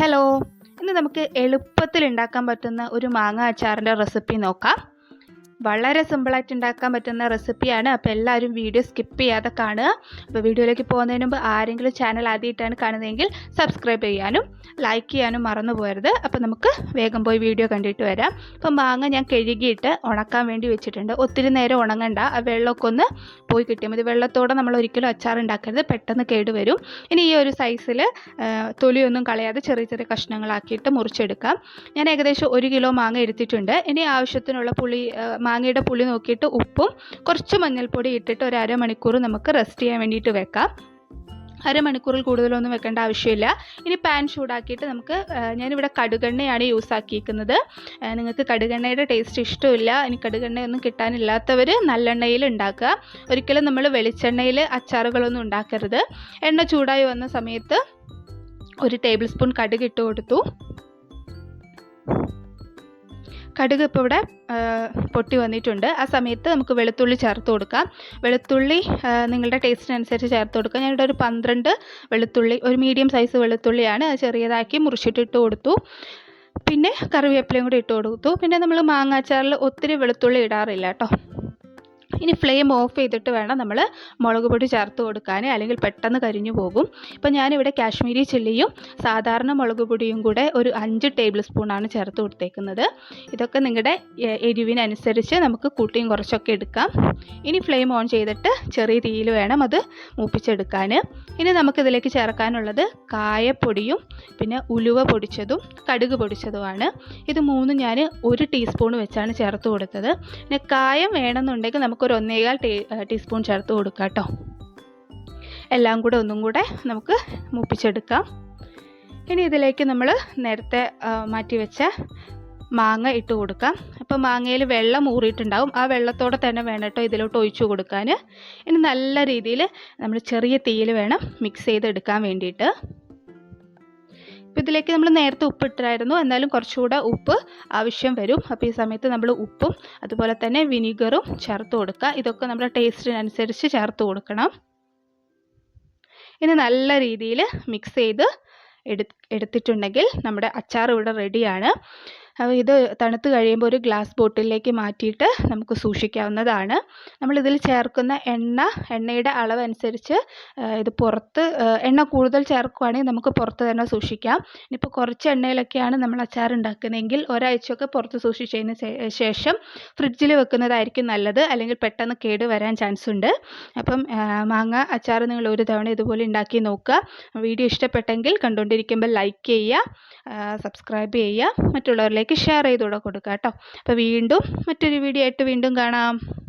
Hello ഇന്ന് നമുക്ക് എളുപ്പത്തിൽ ഉണ്ടാക്കാൻ പറ്റുന്ന ഒരു മാങ്ങ അച്ചാറിന്റെ റെസിപ്പി നോക്കാം. വളരെ സിമ്പിളായിട്ട് ഉണ്ടാക്കാൻ പറ്റുന്ന റെസിപ്പിയാണ് അപ്പോൾ എല്ലാവരും വീഡിയോ സ്കിപ്പ് ചെയ്യാതെ കാണുക. അപ്പോൾ വീഡിയോയിലേക്ക് പോകുന്നതിന് മുമ്പ് ആരെങ്കിലും ചാനൽ ആദ്യമായിട്ടാണ് കാണുന്നതെങ്കിൽ സബ്സ്ക്രൈബ് ചെയ്യാനും ലൈക്ക് ചെയ്യാനും മറന്നു പോകരുത്. അപ്പോൾ നമുക്ക് വേഗം പോയി വീഡിയോ കണ്ടിട്ട് വരാം. അപ്പോൾ മാങ്ങ ഞാൻ കഴുകിയിട്ട് ഉണക്കാൻ വേണ്ടി വെച്ചിട്ടുണ്ട്. ഒത്തിരി നേരം ഉണങ്ങണ്ട. ആ വെള്ളമൊക്കെ ഒന്ന് പോയി കിട്ടിയാൽ മതി. വെള്ളത്തോടെ നമ്മൾ ഒരിക്കലും അച്ചാർ ഉണ്ടാക്കരുത്. പെട്ടെന്ന് കേടുവരും ഇനി ഈ ഒരു സൈസിൽ തൊലിയൊന്നും കളയാതെ ചെറിയ ചെറിയ കഷ്ണങ്ങളാക്കിയിട്ട് മുറിച്ചെടുക്കാം. ഞാൻ ഏകദേശം ഒരു കിലോ മാങ്ങ എടുത്തിട്ടുണ്ട്. ഇനി ആവശ്യത്തിനുള്ള പുളി മാങ്ങയുടെ പുളി നോക്കിയിട്ട് ഉപ്പും കുറച്ച് മഞ്ഞൾപ്പൊടി ഇട്ടിട്ട് ഒരു അരമണിക്കൂർ നമുക്ക് റെസ്റ്റ് ചെയ്യാൻ വേണ്ടിയിട്ട് വെക്കാം. അരമണിക്കൂറിൽ കൂടുതലൊന്നും വെക്കേണ്ട ആവശ്യമില്ല. ഇനി പാൻ ചൂടാക്കിയിട്ട് നമുക്ക് ഞാനിവിടെ കടുകെണ്ണയാണ് യൂസ് ആക്കിയിരിക്കുന്നത്. നിങ്ങൾക്ക് കടുകെണ്ണയുടെ ടേസ്റ്റ് ഇഷ്ടമില്ല ഇനി കടുകെണ്ണയൊന്നും കിട്ടാനില്ലാത്തവർ നല്ലെണ്ണയിൽ ഉണ്ടാക്കുക. ഒരിക്കലും നമ്മൾ വെളിച്ചെണ്ണയിൽ അച്ചാറുകളൊന്നും ഉണ്ടാക്കരുത്. എണ്ണ ചൂടായി വന്ന സമയത്ത് ഒരു ടേബിൾ സ്പൂൺ കടുക് ഇട്ട് കൊടുത്തു. കടുക് ഇപ്പോൾ ഇവിടെ പൊട്ടി വന്നിട്ടുണ്ട്. ആ സമയത്ത് നമുക്ക് വെളുത്തുള്ളി ചേർത്ത് കൊടുക്കാം. വെളുത്തുള്ളി നിങ്ങളുടെ ടേസ്റ്റിനനുസരിച്ച് ചേർത്ത് കൊടുക്കാം. ഞാനിവിടെ ഒരു പന്ത്രണ്ട് വെളുത്തുള്ളി ഒരു മീഡിയം സൈസ് വെളുത്തുള്ളിയാണ്. ചെറിയതാക്കി മുറിച്ചിട്ടിട്ട് കൊടുത്തു. പിന്നെ കറിവേപ്പിലയും കൂടി ഇട്ട് കൊടുത്തു. പിന്നെ നമ്മൾ മാങ്ങാച്ചാറിൽ ഒത്തിരി വെളുത്തുള്ളി ഇടാറില്ല കേട്ടോ. ഇനി ഫ്ലെയിം ഓഫ് ചെയ്തിട്ട് വേണം നമ്മൾ മുളക് പൊടി ചേർത്ത് കൊടുക്കാൻ അല്ലെങ്കിൽ പെട്ടെന്ന് കരിഞ്ഞു പോകും. ഇപ്പം ഞാനിവിടെ കാശ്മീരി ചില്ലിയും സാധാരണ മുളക് പൊടിയും കൂടെ ഒരു അഞ്ച് ടേബിൾ സ്പൂണാണ് ചേർത്ത് കൊടുത്തേക്കുന്നത്. ഇതൊക്കെ നിങ്ങളുടെ എരിവിനനുസരിച്ച് നമുക്ക് കൂട്ടിയും കുറച്ചൊക്കെ എടുക്കാം. ഇനി ഫ്ലെയിം ഓൺ ചെയ്തിട്ട് ചെറിയ തീയിൽ വേണം അത് മൂപ്പിച്ചെടുക്കാൻ ഇനി നമുക്കിതിലേക്ക് ചേർക്കാനുള്ളത് കായപ്പൊടിയും പിന്നെ ഉലുവ പൊടിച്ചതും കടുക് പൊടിച്ചതുമാണ്. ഇത് മൂന്നും ഞാൻ ഒരു ടീസ്പൂൺ വെച്ചാണ് ചേർത്ത് കൊടുത്തത്. പിന്നെ കായം വേണമെന്നുണ്ടെങ്കിൽ നമുക്കൊരു ഒന്നേകാൽ ടീ ടീസ്പൂൺ ചേർത്ത് കൊടുക്കാം കേട്ടോ എല്ലാം കൂടെ ഒന്നും കൂടെ നമുക്ക് മൂപ്പിച്ചെടുക്കാം. ഇനി ഇതിലേക്ക് നമ്മൾ നേരത്തെ മാറ്റി വെച്ച മാങ്ങ ഇട്ട് കൊടുക്കാം. അപ്പോൾ മാങ്ങയിൽ വെള്ളം ഊറിയിട്ടുണ്ടാവും. ആ വെള്ളത്തോടെ തന്നെ വേണം കേട്ടോ ഇതിലോട്ട് ഒഴിച്ചു കൊടുക്കാൻ ഇനി നല്ല രീതിയിൽ നമ്മൾ ചെറിയ തീയിൽ വേണം മിക്സ് ചെയ്തെടുക്കാൻ വേണ്ടിയിട്ട്. അപ്പോൾ ഇതിലേക്ക് നമ്മൾ നേരത്തെ ഉപ്പിട്ടായിരുന്നു എന്നാലും കുറച്ചുകൂടെ ഉപ്പ് ആവശ്യം വരും. അപ്പോൾ ഈ സമയത്ത് നമ്മൾ ഉപ്പും അതുപോലെ തന്നെ വിനീഗറും ചേർത്ത് കൊടുക്കുക. ഇതൊക്കെ നമ്മുടെ ടേസ്റ്റിനനുസരിച്ച് ചേർത്ത് കൊടുക്കണം. ഇനി നല്ല രീതിയിൽ മിക്സ് ചെയ്ത് എടുത്തിട്ടുണ്ടെങ്കിൽ നമ്മുടെ അച്ചാർ ഇവിടെ റെഡിയാണ് അപ്പോൾ ഇത് തണുത്ത് കഴിയുമ്പോൾ ഒരു ഗ്ലാസ് ബോട്ടിലേക്ക് മാറ്റിയിട്ട് നമുക്ക് സൂക്ഷിക്കാവുന്നതാണ്. നമ്മളിതിൽ ചേർക്കുന്ന എണ്ണ എണ്ണയുടെ അളവനുസരിച്ച് ഇത് പുറത്ത് എണ്ണ കൂടുതൽ ചേർക്കുകയാണെങ്കിൽ നമുക്ക് പുറത്ത് തന്നെ സൂക്ഷിക്കാം. ഇനിയിപ്പോൾ കുറച്ച് എണ്ണയിലൊക്കെയാണ് നമ്മൾ അച്ചാർ ഉണ്ടാക്കുന്നതെങ്കിൽ ഒരാഴ്ചയൊക്കെ പുറത്ത് സൂക്ഷിച്ചതിന് ശേഷം ഫ്രിഡ്ജിൽ വെക്കുന്നതായിരിക്കും നല്ലത്. അല്ലെങ്കിൽ പെട്ടെന്ന് കേട് വരാൻ ചാൻസ് ഉണ്ട്. അപ്പം മാങ്ങ അച്ചാർ നിങ്ങൾ ഒരു തവണ ഇതുപോലെ ഉണ്ടാക്കി നോക്കുക. വീഡിയോ ഇഷ്ടപ്പെട്ടെങ്കിൽ കണ്ടുകൊണ്ടിരിക്കുമ്പോൾ ലൈക്ക് ചെയ്യുക സബ്സ്ക്രൈബ് ചെയ്യുക. മറ്റുള്ളവരിലേക്ക് ഷെയർ ചെയ്ത് കൂടെ കൊടുക്കുക കേട്ടോ അപ്പോൾ വീണ്ടും മറ്റൊരു വീഡിയോ ആയിട്ട് വീണ്ടും കാണാം.